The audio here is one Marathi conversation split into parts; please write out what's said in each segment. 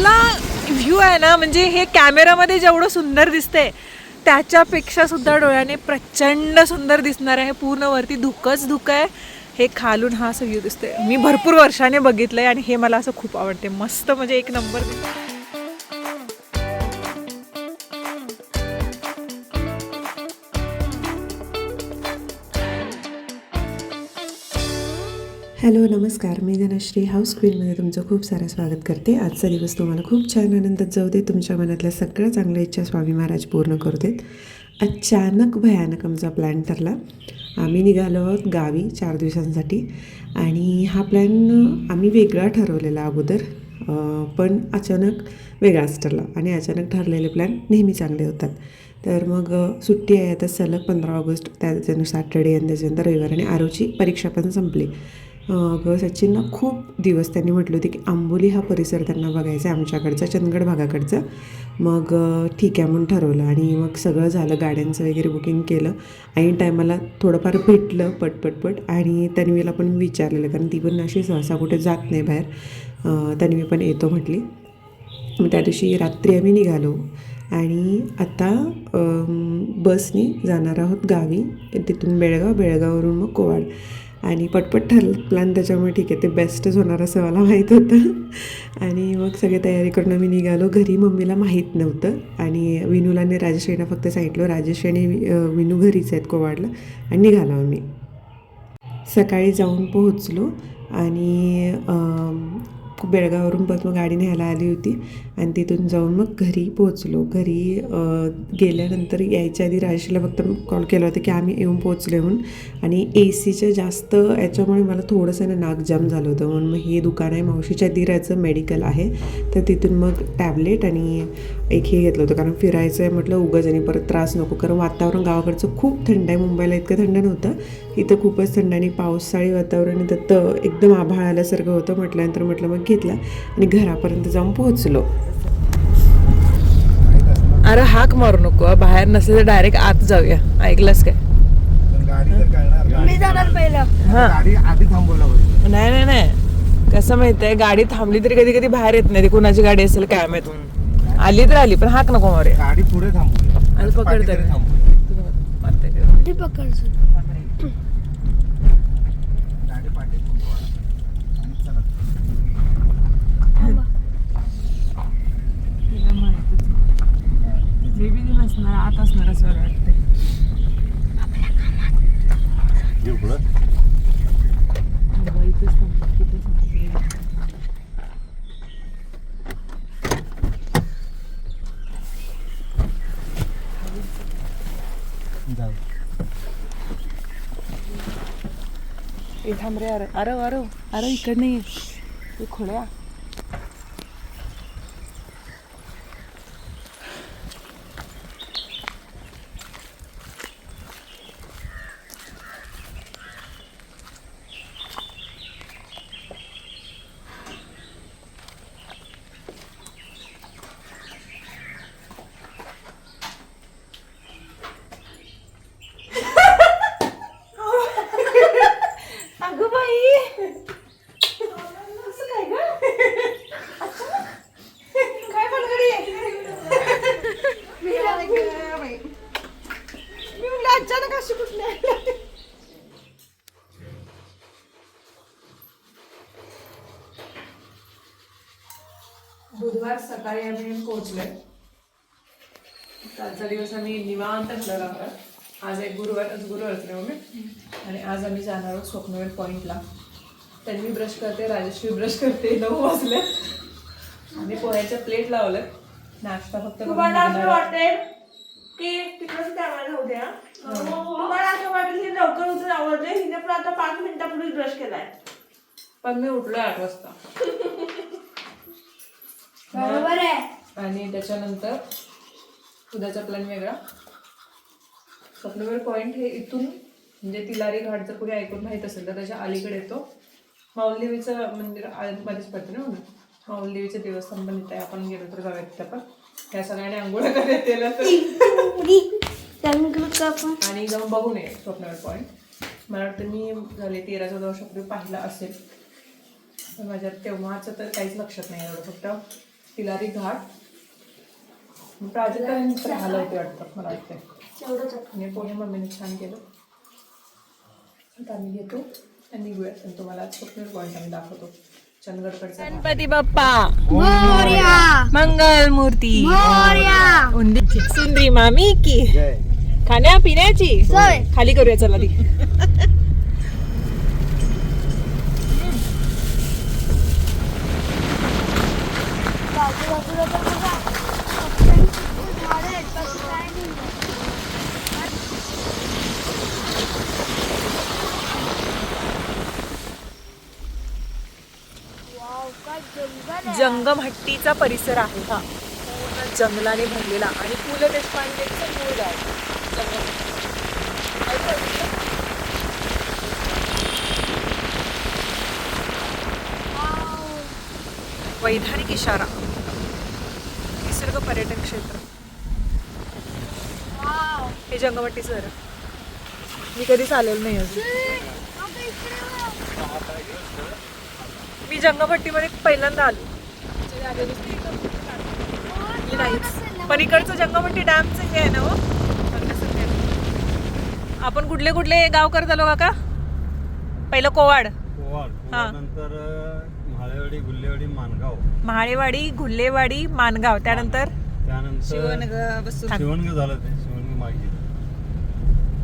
इथला व्ह्यू आहे ना म्हणजे हे कॅमेरामध्ये जेवढं सुंदर दिसतंय त्याच्यापेक्षा सुद्धा डोळ्याने प्रचंड सुंदर दिसणार आहे. पूर्ण वरती धुकंच धुकं आहे. हे खालून हा असं व्ह्यू दिसतोय. मी भरपूर वर्षाने बघितलंय आणि हे मला असं खूप आवडते मस्त म्हणजे एक नंबर दिसतंय. हॅलो नमस्कार. मी धनश्री हाऊस क्वीनमध्ये तुमचं खूप सारं स्वागत करते. आजचा दिवस तुम्हाला खूप छान आनंदात जाऊ दे तुमच्या मनातल्या सगळ्या चांगल्या इच्छा स्वामी महाराज पूर्ण करू देत. अचानक भयानक आमचा प्लॅन ठरला. आम्ही निघालो आहोत गावी चार दिवसांसाठी. आणि हा प्लॅन आम्ही वेगळा ठरवलेला अगोदर पण अचानक वेगळाच ठरला. आणि अचानक ठरलेले प्लॅन नेहमी चांगले होतात. तर मग सुट्टी आहे. आता सलग पंधरा ऑगस्ट त्याच्यानं सॅटर्डे आणि त्याच्यानंतर रविवार आणि आरोची परीक्षा पण संपली. अगं सचिनना खूप दिवस त्यांनी म्हटलं होते की आंबोली हा परिसर त्यांना बघायचा आहे आमच्याकडचा चंदगड भागाकडचा. मग ठीक आहे म्हणून ठरवलं आणि मग सगळं झालं गाड्यांचं वगैरे बुकिंग केलं. ऐन टायमाला थोडंफार भेटलं पटपटपट आणि तन्वीला पण विचारलेलं कारण ती पण अशी सहसा कुठे जात नाही बाहेर. तन्वी पण येतो म्हटली. मग त्या दिवशी रात्री आम्ही निघालो आणि आता बसनी जाणार आहोत गावी तिथून बेळगाव बेळगाववरून मग कोवाड. आणि पटपट ठरलं प्लॅन त्याच्यामुळे ठीक आहे ते बेस्टच होणार असं मला माहीत होतं. आणि मग सगळी तयारी करून आम्ही निघालो. घरी मम्मीला माहीत नव्हतं. आणि विनूला आणि राजेश्रीना फक्त सांगितलं राजेश आणि विनू घरीच आहेत कोवाडला. आणि निघालो आम्ही. सकाळी जाऊन पोहोचलो आणि खूप बेळगावरून परत मग गाडी न्यायला आली होती. आणि तिथून जाऊन मग घरी पोहोचलो. घरी गेल्यानंतर यायच्या आधी राजेशला फक्त कॉल केला होता की आम्ही येऊन पोहोचलो म्हणून. आणि ए सीच्या जास्त याच्यामुळे मला थोडंसं ना नाकजाम झालं होतं. म्हणून मग हे दुकान आहे. मावशीच्या दिराचं मेडिकल आहे. तर तिथून मग टॅबलेट आणि एक हे घेतलं होतं. कारण फिरायचं आहे म्हटलं उगाच आणि परत त्रास नको. कारण वातावरण गावाकडचं खूप थंड आहे. मुंबईला इतकं थंड नव्हतं. इथं खूपच थंड आणि पावसाळी वातावरण आहे, तर त- एकदम आभाळ आल्यासारखं होतं. म्हटल्यानंतर म्हटलं मग घेतला आणि घरापर्यंत जाऊन पोहोचलो. अरे हाक मारू नको. बाहेर नसेल तर डायरेक्ट आत जाऊया. ऐकलंस काय? पण गाडी तर कळणार. मी जाणार पहिलं. हा. गाडी आधी थांबवला पाहिजे नाही नाही नाही. कसं माहितीये गाडी थांबली तरी कधी कधी बाहेर येत नाही. ती कुणाची गाडी असेल काय माहीत. आली तर आली पण हाक नको मारे. गाडी पुढे आणि पकड तरी. तरी थांबवूया. ती पकडचं गाडी पाठी थांबवा. आणि चला. नसणार आत असणार असं वाटतंय थांब रे अरे अरे अरे अरे इकड नाही तू खोड्या सकाळी आम्ही पोहोचलोय. कालचा दिवस आम्ही निवांत होता आज एक गुरुवार आज गुरुवारच नाही मम्मी? आणि आज आम्ही जाणार आहोत स्वप्नवेल पॉईंटला त्यांनी ब्रश करते राजश्री ब्रश करते नऊ वाजले. आम्ही पोह्याच्या प्लेट लावलं नाश्ता फक्त तुम्हाला असं की तिकडच कामाला होऊ द्या? तुम्हाला असं वाटेल की लवकर आवडले हिने पण आता पाच मिनिटापूर्वी ब्रश केलाय. पण मी उठलोय आठ वाजता. बरोबर आहे. आणि त्याच्यानंतर उद्याचा प्लॅन वेगळा. स्वप्नवेल पॉईंट हे इथून म्हणजे तिलारी घाट जर कुणी ऐकून माहीत असेल तर त्याच्या अलीकडे येतो. माऊलदेवीचं मंदिर आतमध्येच पडतं ना म्हणून. माऊलदेवीचं देवस्थान पण इथं आहे. आपण गेलो तर जाऊया तिथं पण. त्या सगळ्यांनी आंघोळ करता येते आपण. आणि जाऊन बघून ये स्वप्नवेल पॉईंट मला वाटतं मी झाले तेरा चौदा वर्षापूर्वी पाहिला असेल माझ्या तेव्हाचं तर काहीच लक्षात नाही एवढं फक्त. तिलारी घाट. प्राजक्ता राहिलं होते वाटतं मला वाटतं पोहे मम्मीने छान केलं. आता आम्ही घेतो आणि निघूयात आणि तुम्हाला स्वप्नील पॉईंट आम्ही दाखवतो. चंदगडकडचा गणपती बाप्पा. मंगल मूर्ती. सुंदरी मामी की. जय. खाण्या पिण्याची खाली करूया चला ती. जंगम हट्टीचा परिसर आहे हा. पूर्ण जंगलाने भरलेला आणि पु ल देशपांडेचं मूळ गाव. जंगम वैधानिक इशारा. निसर्ग पर्यटन क्षेत्र. हे जंगमट्टी सर मी कधीच आलेलो नाही अजून. मी जंगमट्टीमध्ये पहिल्यांदा आलो. इकडचं जंगमट्टी डॅमचं हे आहे ना हो. आपण कुठले कुठले गाव करत आलो काका? पहिलं कोवाड. हा. नंतर म्हाळेवाडी गुल्लेवाडी मानगाव. महाळेवाडी घुल्लेवाडी मानगाव. त्यानंतर? त्यानंतर शिवणग झालं ते. शिवणग मागे.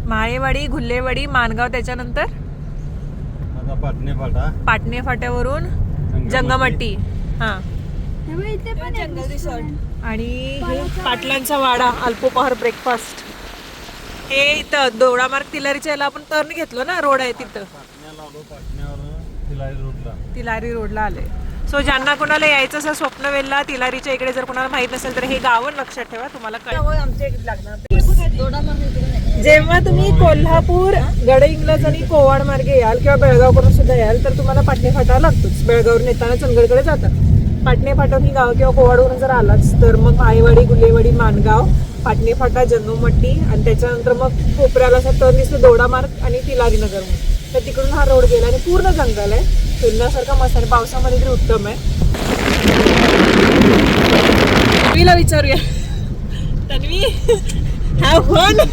माळेवाडी घुल्लेवाडी मानगाव त्याच्यानंतर? आता पाटणे फाटा पाटणे फाट्यावरून जंगमट्टी. हा. आणि हे पाटलांचा वाडा अल्पोपहार ब्रेकफास्ट हे इथं दोडामार्ग तिलारीच्या याला आपण टर्न घेतलो ना रोड आहे तिथं. तिलारी रोडला तिलारी रोडला आले सो ज्यांना कोणाला यायचं असं स्वप्नवेलला तिलारीच्या इकडे जर कोणाला माहीत नसेल तर हे गावं लक्षात ठेवा तुम्हाला कळेल. जेव्हा तुम्ही कोल्हापूर गडहिंग्लज आणि कोवाड मार्गे याल किंवा बेळगावकडून सुद्धा याल तर तुम्हाला पाटणे फाटा लागतोच. बेळगावरून येताना चंदगडकडे जातात. पाटणे फाटा ही गाव किंवा कोवाडवरून जर आलाच तर मग आईवाडी गुलेवाडी मानगाव पाटणे फाटा जन्ममट्टी आणि त्याच्यानंतर मग कोपऱ्याला असा तर दिसतो दोडा मार्ग आणि तिलारी नगर म्हणून. तर तिकडून हा रोड गेला आणि पूर्ण जंगल आहे. फिरण्यासारखा मस्त आणि पावसामध्ये तरी उत्तम आहे. तन्वीला विचारूया. तन्वी हॅव फन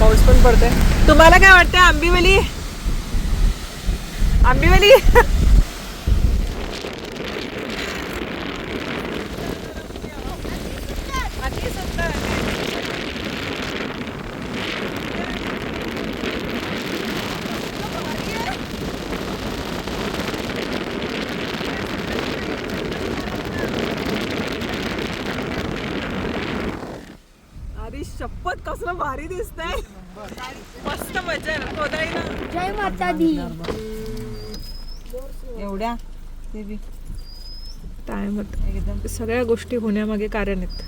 पाऊस पण पडतोय. तुम्हाला काय वाटतं आंबीवली? आंबीवली अरे शपथ कसलं भारी दिसतंय मस्त मजा आहे ना खोदाईला जय माता दी एवढ्या ते बी. टाइम एकदम सगळ्या गोष्टी होण्यामागे कारण आहेत.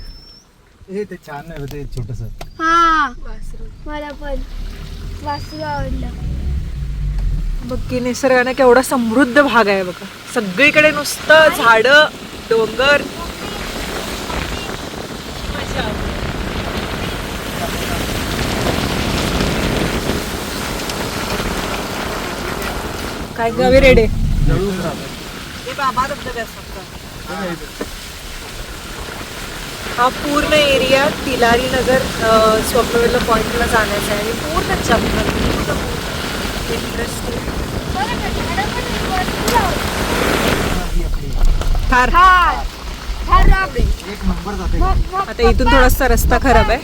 हे ते छान आहे ते छोटस. हा. मला पण. वासरू आवडलं. बघ की निसर्गाने केवढा समृद्ध भाग आहे बघा. सगळीकडे नुसतं झाडं डोंगर. काय गावी रेडे हा पूर्ण एरिया तिलारी नगर स्वप्नवेल पॉइंटला जाण्याचा आहे. आणि पूर्ण जंगल पूर्ण इंटरेस्टिंग थार. एक नंबर जाते. आता इथून थोडासा रस्ता खराब आहे.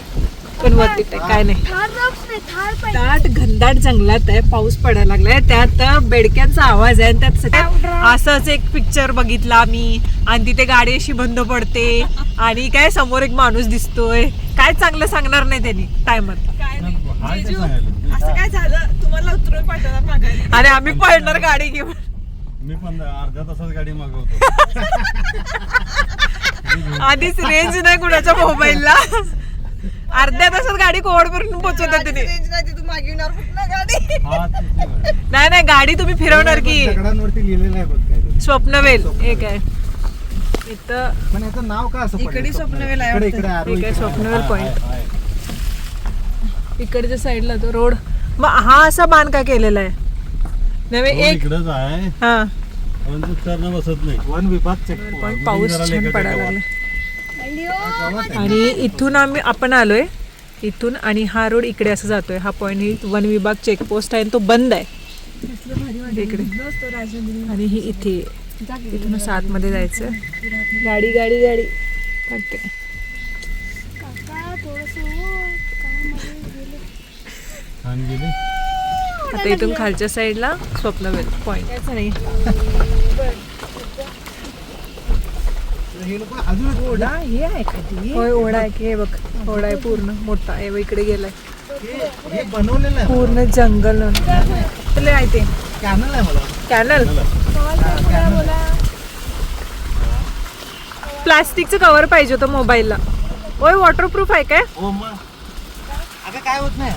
पण वरती काय काय नाही. नाही दाट घनदाट जंगलात आहे. पाऊस पडायला लागलाय. त्यात बेडक्यांचा आवाज आहे. आणि त्यात सगळ्यात असंच एक पिक्चर बघितला मी. आणि तिथे गाडी अशी बंद पडते. आणि काय समोर एक माणूस दिसतोय. काय चांगलं सांगणार नाही त्यांनी. टायमर हा ते सांगायला असं काय झालं? तुम्हाला उतरून पाठवणार आणि आम्ही पळणार गाडी घेऊन. मी पण अर्ध्या तासात गाडी मागवतो. आधीच रेंज नाही कुणाच्या मोबाईलला अर्ध्या तासात गाडी कोवडपर्यंत पोहोचवतात तिने. हा ते ते गाडी. नाही नाही गाडी तुम्ही फिरवणार की. दगडांवरती लिहिलेलं आहे बघ काय ते. स्वप्नवेल एक आहे. इथं पण याचं नाव काय असं पडलंय? स्वप्नवेल आहे इकडे वाटतं. इकडे इकडे. स्वप्नवेल आहे, point. आहे, आहे. इकडच्या साईडला तो रोड. मग हा असा बांध का केलेला आहे? नव्हे एक इकडंच आहे. हा. वन विभाग चेक पण पाऊस छान पडायला लागला आणि इथून आम्ही आपण आलोय. इथून आणि हा रोड इकडे असं जातोय. हा पॉईंट ही वन विभाग चेकपोस्ट आहे आणि तो बंद आहे. इकडे. आणि ही इथे. इथून आतमध्ये जायचं. गाडी गाडी गाडी. गेले. आता इथून खालच्या साईडला स्वप्नवेल पॉईंट यायचं नाही ओढा. हे आहे खाली होय ओढा. आहे की हे बघ ओढा आहे पूर्ण मोठा. आहे इकडे गेलाय. हे बनवलेलं आहे पूर्ण जंगल तुला आहे ते. कॅनल आहे मला. कॅनल प्लास्टिकचं कव्हर पाहिजे होतं मोबाईलला होय वॉटरप्रूफ आहे काय? हो अगं काय होत नाही.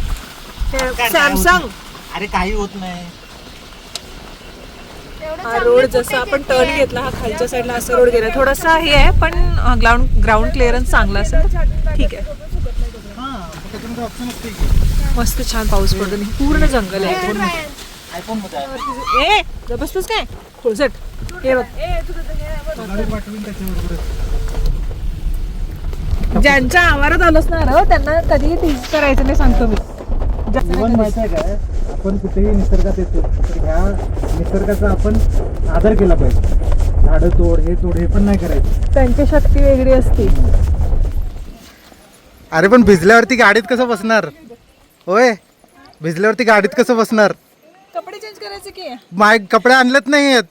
सॅमसंग? अरे काही होत नाही. हा रोड जसा आपण टर्न घेतला हा खालच्या साईडला असा रोड गेला थोडासा हे आहे पण ग्राउंड ग्राउंड क्लिअरन्स चांगला असेल. ठीक आहे. हा मस्त छान पाऊस पडतो पूर्ण जंगल आहे. ए जबरदस्त काय? खुळसट हे बघ. ज्यांच्या आवारात आलोच ना रे, त्यांना कधीही टीज करायचं नाही सांगतो मी. जीवन माहिती आहे काय? आपण कुठेही निसर्गात येतो. तर ह्या निसर्गाचा आपण आदर केला पाहिजे. झाडं तोड हे तोड हे पण नाही करायचं. त्यांची शक्ती वेगळी असते. अरे पण भिजल्यावरती गाडीत कसं बसणार? होय? भिजल्यावरती गाडीत कसं बसणार? कपडे चेंज करायचे की? माय कपडे आणलेत नाही आहेत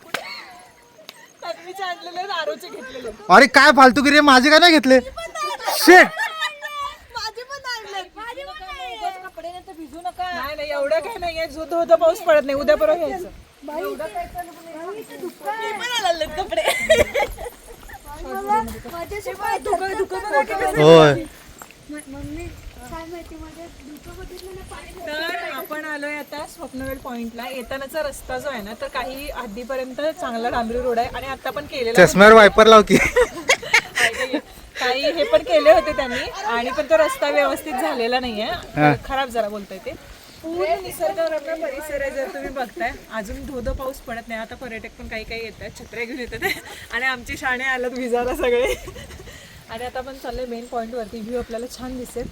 मी आणलेले आरोचे घेतलेले. अरे काय फालतूगिरी आहे, माझे काय नाही घेतले? शेट नाही नाही एवढं काय नाहीये. जो धो धो पाऊस पडत नाही. उद्या परवा घ्यायचं होय. तर आपण आलोय आता स्वप्नवेल पॉइंटला येतानाचा रस्ता जो आहे ना तर काही हद्दीपर्यंत चांगला डांबरी रोड आहे आणि आता पण केलेला आहे. चष्म्यावर वायपर लाव की. काही हे पण केले होते त्यांनी आणि पण तो रस्ता व्यवस्थित झालेला नाहीये. खराब जरा बोलता येते पूर्ण निसर्गरम्य परिसर आहे जर तुम्ही बघताय. अजून धोधो पाऊस पडत नाही. आता पर्यटक पण काही काही येतात छत्र्या घेऊन येतात. आणि आमची शाणे आलं विजाला सगळे. आणि आता आपण चाललोय मेन पॉईंट वरती. व्ह्यू आपल्याला छान दिसेल.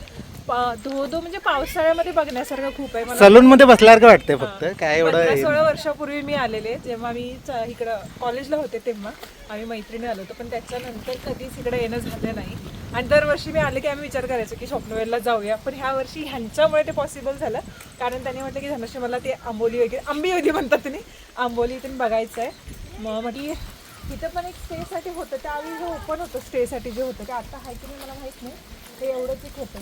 धोधो म्हणजे पावसाळ्यामध्ये बघण्यासारखं खूप आहे. मला सलून मध्ये बसल्यावर का वाटतंय फक्त. काय एवढं सोळा वर्षापूर्वी मी आलेले. जेव्हा मी इकडं कॉलेजला होते तेव्हा. आम्ही मैत्रिणी आलो होतो. पण त्याच्यानंतर कधीच इकडे येणं झालं नाही. आणि दरवर्षी मी आले की आम्ही विचार करायचो की स्वप्नवेलला जाऊया. पण ह्या वर्षी ह्यांच्यामुळे ते पॉसिबल झालं. कारण त्यांनी म्हटलं की धनश्री मला ते आंबोली वगैरे आंबी वगैरे म्हणतात तुम्ही आंबोली इथून बघायचं आहे मग म्हटली तिथं पण एक स्टेसाठी होतं. त्यावेळी जे ओपन होतं स्टेसाठी जे होतं. ते आता आहे की नाही मला माहीत नाही. ते एवढंच एक होतं.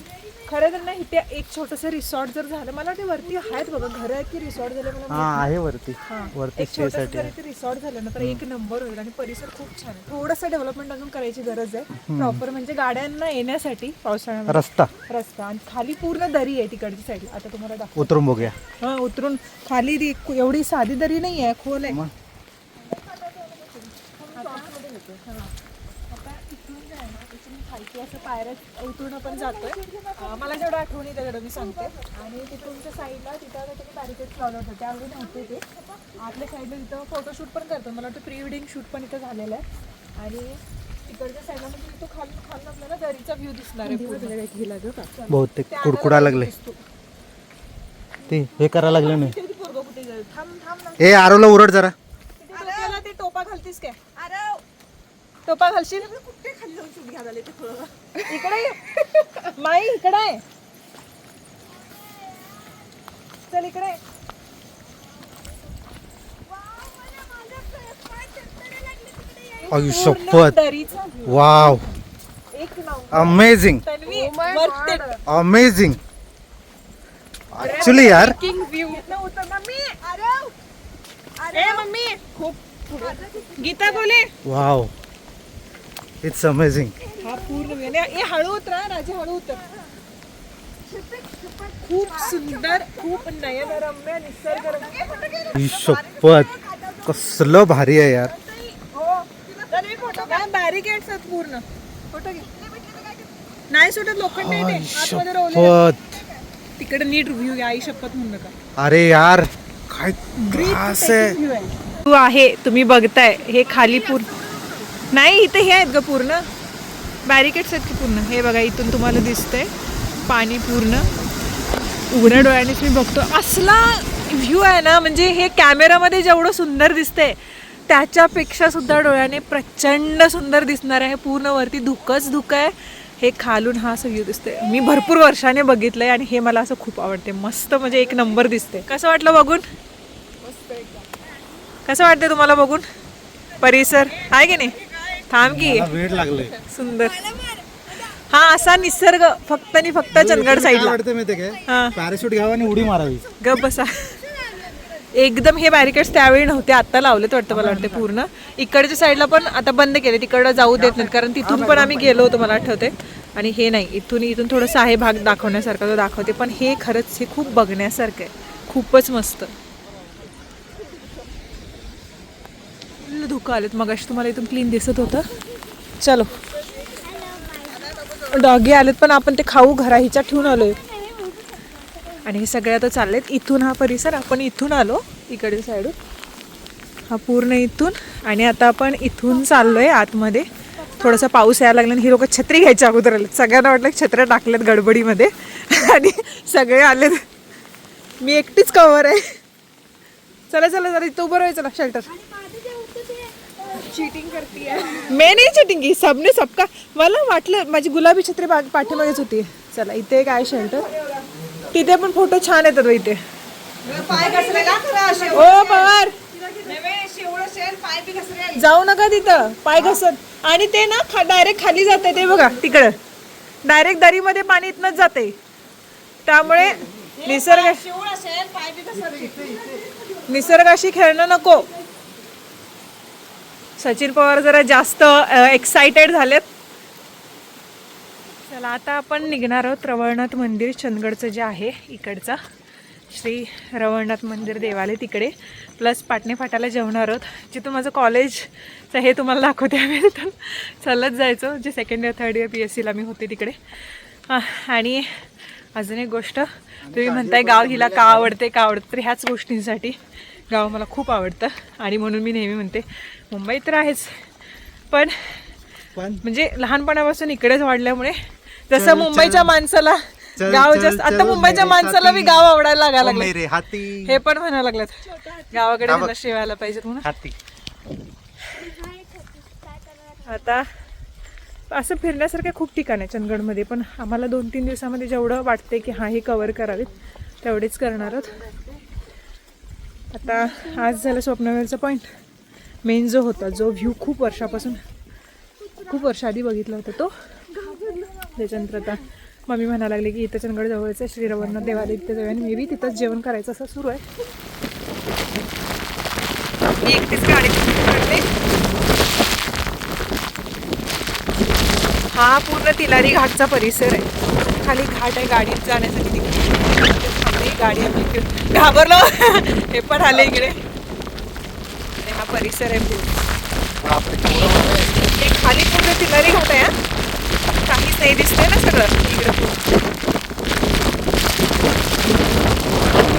खरं तर ना इथे एक छोटंसं रिसॉर्ट जर झालं मला वाटतं वरती आहेत बघा घरं आहेत की रिसॉर्ट झाले मला हा आहे वरती. हा. वरती एक छोटंसं स्टेसाठी जर इथे रिसॉर्ट झालं ना तर एक नंबर होईल आणि परिसर खूप छान आहे. थोडंसं डेव्हलपमेंट अजून करायची गरज आहे. प्रॉपर म्हणजे गाड्यांना येण्यासाठी पावसाळ्यामध्ये. रस्ता. रस्ता. आणि खाली पूर्ण दरी आहे तिकडची साईडला आता तुम्हाला दाखव उतरून बघूया. हा उतरून. खाली ती एवढी साधी दरी नाही आहे. खोल आहे मग? खालती असं पायऱ्यात उतरून आपण जातोय. मला जेवढं आठवणी तेवढं मी सांगते. आणि तिथूनच्या साईडला तिथं काहीतरी बॅरिकेड लावलं होतं. त्यावेळी नव्हते ते. आतल्या साईडला तिथं फोटोशूट पण करतो मला वाटतं प्री वेडिंग शूट पण इथं झालेलं आहे. आणि तिकडच्या साईडला म्हणजे तिथं खाली खाली आपल्याला दरीचा व्ह्यू दिसणार आहे पूर्ण. बहुतेक कुडकुडा लागले. ते हे करायला लागले नाही. थांब थांब ना. ए आरोला उरड जरा. ते टोपा घालतीस काय? टोपा घालशील कुठे खाली जाऊन शूट घ्यायला ते थोडं इकडे ये. माई इकडे आहे चल इकडे ये. शपथ. दरीचा view. वाव. एक अमेझिंग तन्वी. अमेझिंग ऍक्च्युली यार. इथनं उतर मम्मी. अरे ए मम्मी. खूप पुढे. गीता बोले. वाव इट्स अमेझिंग हा पूर्ण ए हळू उतरा राजे हळू उतर खूप सुंदर खूप नयनरम्य निसर्गरम्य. ही शपथ. कसलं भारी आहे यार. बॅरिकेड्स आहेत पूर्ण. फोटो घे. नाही सुटत लोखंड आहे ते आतमध्ये रोवलेलं. शपथ. तिकडे नीट रिव्ह्यू घ्या. आई शपथ म्हणू नका. अरे यार काय व्ह्यू आहे. तू आहे तुम्ही बघताय. हे खाली पूर्ण नाही इथे हे आहेत ग पूर्ण. बॅरिकेड्स आहेत की पूर्ण? हे बघा इथून तुम्हाला दिसतंय. पाणी पूर्ण. उघड्या डोळ्यानेच मी बघतो असला व्ह्यू आहे ना म्हणजे हे कॅमेरामध्ये जेवढं सुंदर दिसतंय त्याच्यापेक्षा सुद्धा डोळ्याने प्रचंड सुंदर दिसणार आहे. पूर्ण वरती धुकंच धुकं आहे. हे खालून हा असं व्ह्यू दिसतंय. मी भरपूर वर्षाने बघितलंय आणि हे मला असं खूप आवडते मस्त म्हणजे एक नंबर दिसते कसं वाटलं बघून? कसं वाटतंय तुम्हाला बघून? परिसर? आहे की नाही? थांब की. वेळ लागले सुंदर. हा असा निसर्ग फक्त आणि फक्त चंदगड साईडला पॅराशूट घ्यावा आणि उडी मारावी. गप बसा. एकदम हे बॅरिकेड्स त्यावेळी नव्हते आता लावलेत वाटतं मला वाटते पूर्ण. इकडच्या साईडला पण आता बंद केले तिकडं जाऊ देत नाहीत कारण तिथून पण आम्ही गेलो होतो मला आठवते आणि हे नाही इथून इथून थोडासा आहे भाग दाखवण्यासारखा तो दाखवते पण हे खरंच हे खूप बघण्यासारखं आहे. खूपच मस्त. फुल आलेत. मग तुम्हाला इथून क्लीन दिसत होतं. चलो. डॉगी आलेत पण आपण ते खाऊ घरा हिच्या ठेवून आहे आणि हे सगळे आता चाललेत. इथून हा परिसर आपण इथून आलो इकडे साईडून हा पूर्ण इथून. आणि आता आपण इथून चाललोय आतमध्ये. थोडासा पाऊस यायला लागला आणि ही लोक छत्री घ्यायच्या अगोदर आलेत. सगळ्यांना वाटलं छत्र्या टाकल्यात गडबडीमध्ये. आणि सगळे आलेत. मी एकटीच कवर आहे. चला चला जरा इथं उभं राहायचं चला शेल्टर चीटिंग करती मैं नहीं चिटिंग की सबने सबका. मला वाटलं माझी गुलाबी छत्री बाग पाठीमागेच होती. चला इथे एक आहे तिथे पण फोटो छान येतात बघ इथे. ओ पवार. जाऊ नका तिथं. पाय घसत आणि ते ना डायरेक्ट खाली जाते ते बघा तिकडं. डायरेक्ट दरीमध्ये पाणी इथनच जाते. त्यामुळे निसर्ग निसर्गाशी खेळणं नको. सचिन पवार जरा जास्त एक्साइटेड झालेत. चला आता आपण निघणार आहोत रवळनाथ मंदिर चंदगडचं जे आहे इकडचं. श्री रवळनाथ मंदिर देवालय तिकडे. प्लस पाटणे फाटाला जेवणार आहोत. जिथून माझं कॉलेजचं हे तुम्हाला दाखवते आम्ही तिथून चालत जायचो जे second year third year P S सीला मी होते तिकडे. आणि अजून एक गोष्ट तुम्ही म्हणताय गाव हिला का आवडते का आवडतं तर ह्याच गोष्टींसाठी. गाव मला खूप आवडतं. आणि म्हणून मी नेहमी म्हणते मुंबई तर आहेच. पण पण म्हणजे लहानपणापासून इकडेच वाढल्यामुळे जसं मुंबईच्या माणसाला गाव जास्त आता मुंबईच्या माणसाला बी. गाव आवडायला लागायला लागले हे पण म्हणायला लागलेत. गावाकडे त्याला शिवायला पाहिजेत म्हणून हाती आता असं फिरण्यासारखं खूप ठिकाण आहे चंदगडमध्ये पण आम्हाला दोन तीन दिवसामध्ये जेवढं वाटते की हा हे कवर करावेत तेवढेच करणार आहोत. आता आज झालं स्वप्नवेलचा पॉईंट मेन जो होता जो व्ह्यू खूप वर्षापासून खूप वर्ष आधी बघितला होता तो. त्याच्यानंतर आता मम्मी म्हणायला लागले की इथं चंदगड जवळचं श्री रवळनाथ देवालय इथे जाऊया. आणि मे बी तिथंच जेवण करायचं असं सुरू आहे. एकटीच गाडी हा पूर्ण तिलारी घाटचा परिसर आहे. खाली घाट आहे गाडीत जाण्यासाठी. तिकडे गाडी आपली घाबरलो. हे पण आले इकडे. परिसर आहे हे खाली पूर्ण तिलारी घाट आहे. काहीच नाही दिसतंय ना सगळं इकडे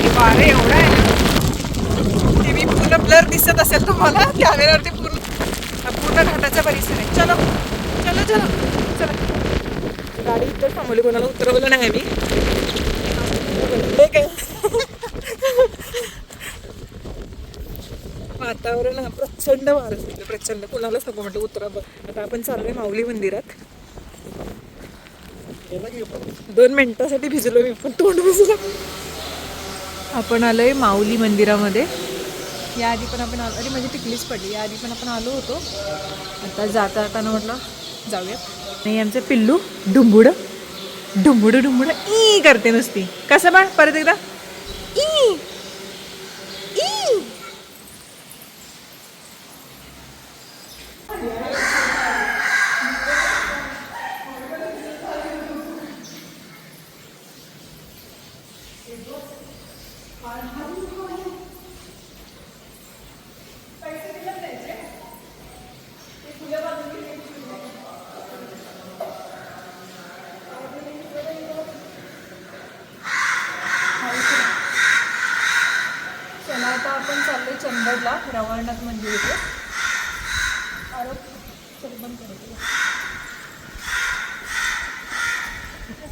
हे वारं एवढं आहे ना. ते मी पूर्ण ब्लर दिसत असेल तुम्हाला कॅमेऱ्यावरती पूर्ण पूर्ण घाटाचा परिसर आहे. चलो चलो चलो चला. गाडी इथं थांबवली कोणाला उतरवलं नाही मी ठीक आहे वातावरण हा प्रचंड वारं सुटलं प्रचंड. कुणाला सांगू म्हटलं उतरा बघ. आता आपण चाललोय माऊली मंदिरात. दोन मिनिटासाठी भिजलो मी पण तोंड भिजलं. आपण आलोय माऊली मंदिरामध्ये. याआधी पण आपण आलो अरे माझी टिकलीच पडली. याआधी पण आपण आलो होतो. आता जाता जाताना म्हटलं जाऊया. नाही आमचं पिल्लू डुंबुड डुंबुड डुंबुड ई करते नुसती. कसं बाळ? परत एकदा.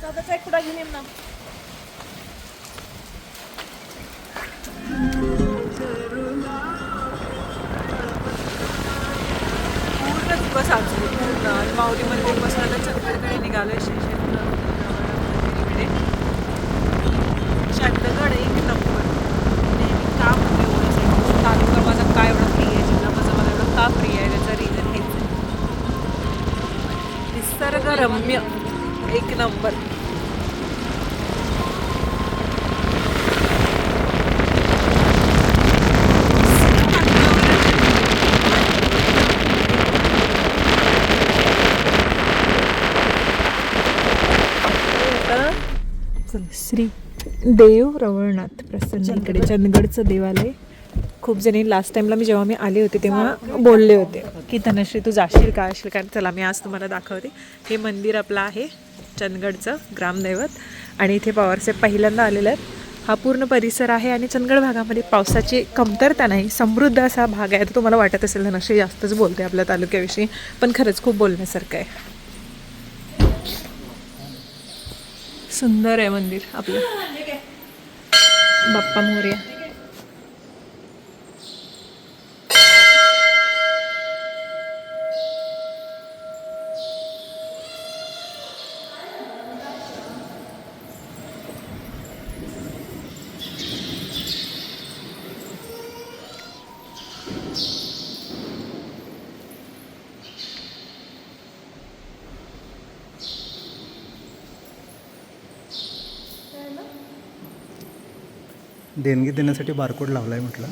स्वतःचा एक पुढा घेऊन ये ना. पूर्ण दिवस आज. पूर्ण आणि माऊली मंदिरपासून निघालं चंदगडकडे रम्य. एक नंबर. श्री देव रवळनाथ प्रसन्न इकडे. चंदगडचं देवालय. खूप जणी लास्ट टाइमला मी जेव्हा मी आले होते तेव्हा बोलले होते की धनश्री तू जाशील का? असेल कारण चला मी आज तुम्हाला दाखवते. हे मंदिर आपलं आहे चंदगडचं ग्रामदैवत आणि इथे पवारसाहेब पहिल्यांदा आलेले आहेत. हा पूर्ण परिसर आहे आणि चंदगड भागामध्ये पावसाची कमतरता नाही समृद्ध असा भाग आहे. तर तुम्हाला वाटत असेल धनश्री जास्तच बोलते आपल्या तालुक्याविषयी. पण खरंच खूप बोलण्यासारखं आहे. सुंदर आहे मंदिर आपलं. बाप्पा मोर्या. देणगी देण्यासाठी बारकोड लावला आहे म्हटलं.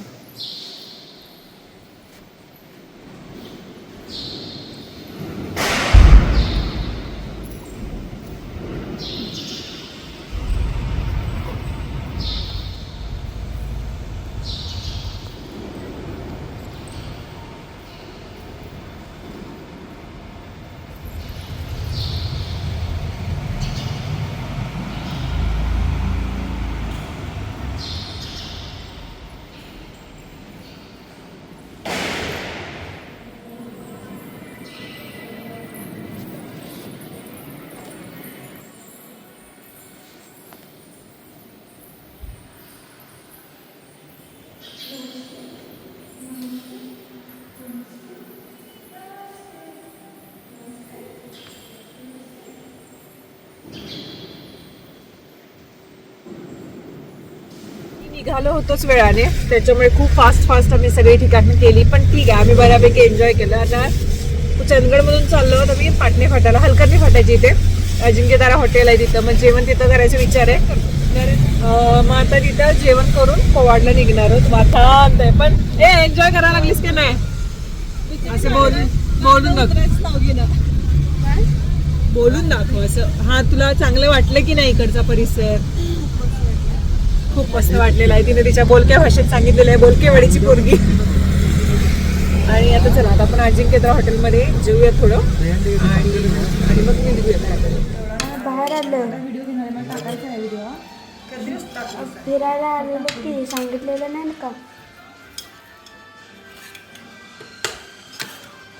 निघालो होतोच वेळाने. त्याच्यामुळे खूप फास्ट फास्ट आम्ही सगळी ठिकाणी केली. पण ठीक आहे आम्ही बऱ्यापैकी एन्जॉय केलं. आता चंदगडमधून चाललो आहोत आम्ही पाटणे फाट्याला हलकर्णी फाट्याची इथे. अजिंक्यतारा हॉटेल आहे तिथं. मग जेवण तिथं करायचा विचार आहे. मग आता तिथं जेवण करून पोवाडला निघणार आहोत. वातावरण आहे. पण ए एन्जॉय करायला लागलीस की नाही? असं बोलून बोलून दाखव. बोलून दाखव असं. हा तुला चांगलं वाटलं की नाही इकडचा परिसर? खूप मस्त वाटलेला आहे. तिने तिच्या बोलक्या भाषेत सांगितलेलं आहे बोलके वडीची पोरगी. आणि आता चला आता आपण अजिंक्यता हॉटेलमध्ये जेऊया थोडं. आणि मग निघूया बाहेर आलं. फिरायला आलेलं की सांगितलेलं नाही का?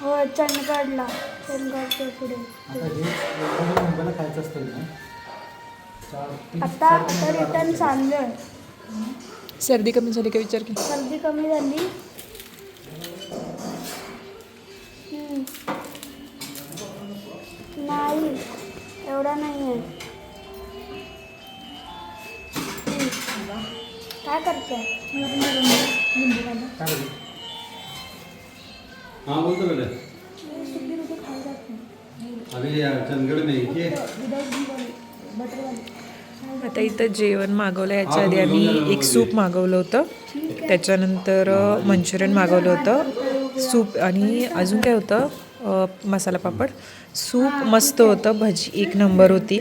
हो चंदगडला. चंदगडच्या पुढे. आता आता रिटर्न चाललोय सर्दी कमी झाली का? विचार की. सर्दी कमी झाली. हम्म. नाही एवढा नाही आहे. हम्म. काय करताय? हाँ बोल. तो बेटा अभी यार चंदगढ़ में ही है आता इथं जेवण मागवलं याच्या आधी आम्ही एक सूप मागवलं होतं. त्याच्यानंतर मंचुरियन मागवलं होतं. सूप आणि अजून काय होतं मसाला पापड. सूप मस्त होतं भजी एक नंबर होती.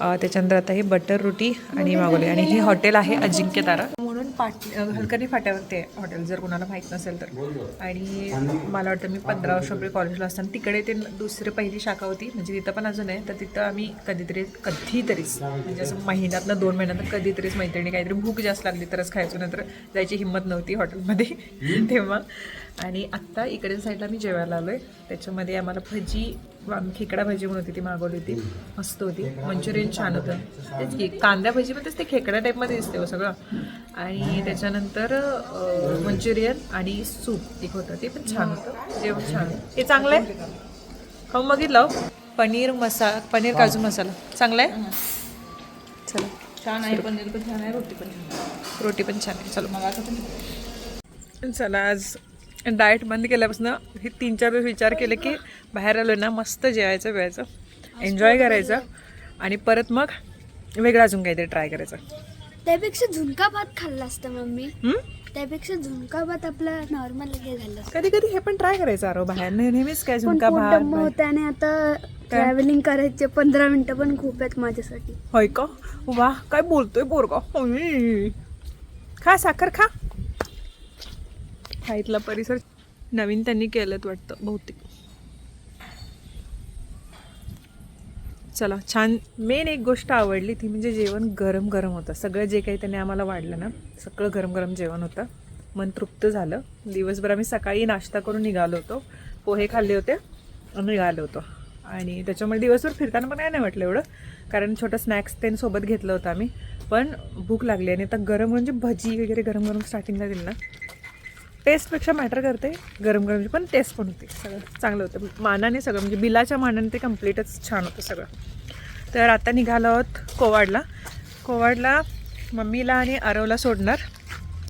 त्याच्यानंतर आता हे बटर रोटी आणि मागवले. आणि हे हॉटेल आहे अजिंक्य तारा पाट हलकरी फाट्यावरती आहे हॉटेल जर कोणाला माहीत नसेल तर. आणि मला वाटतं मी पंधरा वर्षापूर्वी कॉलेजला असताना तिकडे ते दुसरी पहिली शाखा होती म्हणजे तिथं पण अजून आहे. तर तिथं आम्ही कधीतरी कधीतरीच म्हणजे असं महिन्यातनं दोन महिन्यातनं कधीतरीच मैत्रिणी काहीतरी भूक जास्त लागली तरच खायचो नंतर जायची हिंमत नव्हती हॉटेलमध्ये तेव्हा. आणि आत्ता इकडे साईडला मी जेवायला आलो आहे त्याच्यामध्ये आम्हाला भजी आम्ही खेकडा भजी म्हणून होती ती मागवली होती. मस्त होती. मंचुरियन छान होतं. तेच की कांदा भजीमध्येच पण तेच ते खेकडा टाईपमध्ये दिसते हो सगळं. आणि त्याच्यानंतर मंचुरियन आणि सूप. एक होतं ते पण छान होतं. जेवण छान हे चांगलं आहे खाऊन बघितलं हो? पनीर मसा पनीर काजू मसाला. चांगला आहे चला. छान आहे पनीर पण छान आहे रोटी पण छान रोटी पण छान आहे. चलो. मला असं पण चला आज डाएट बंद केल्यापासून हे तीन चार दिवस विचार केले की बाहेर आलो ना मस्त जेवायचं वेळायचं एन्जॉय करायचं. आणि परत मग वेगळं अजून काहीतरी ट्राय करायचं. त्यापेक्षा झुणका भात खाल्ला असता मम्मी? त्यापेक्षा झुणका भात आपला नॉर्मल हे झालं असतं. कधी कधी हे पण ट्राय करायचं अरो बाहेर. नाही नेहमीच काय पण झुणका भात डम्म होतं आणि आता ट्रॅव्हलिंग करायचे पंधरा मिनिटं पण खूप आहेत माझ्यासाठी. होय का? वा काय बोलतोय पोरगा. होय. खा साखर खा. हा इथला परिसर नवीन त्यांनी केलं वाटतं बहुतेक. चला छान. मेन एक गोष्ट आवडली ती म्हणजे जेवण गरम गरम होतं. सगळं जे काही त्याने आम्हाला वाढलं ना सगळं गरम गरम जेवण होतं. मन तृप्त झालं. दिवसभर आम्ही सकाळी नाश्ता करून निघालो होतो. पोहे खाल्ले होते आणि निघालो होतो. आणि त्याच्यामुळे दिवसभर फिरताना पण काय नाही वाटलं एवढं. कारण छोटं स्नॅक्स त्यांनी सोबत घेतलं होतं आम्ही. पण भूक लागली आणि आता गरम म्हणजे भजी वगैरे गरम गरम स्टार्टिंगला दिली ना टेस्टपेक्षा मॅटर करते. गरम गरमची पण टेस्ट पण होते. सगळं चांगलं होतं. मानाने सगळं म्हणजे बिलाच्या मानाने ते कम्प्लीटच छान होतं सगळं. तर आता निघालो आहोत कोवाडला. कोवाडला मम्मीला आणि आरवला सोडणार.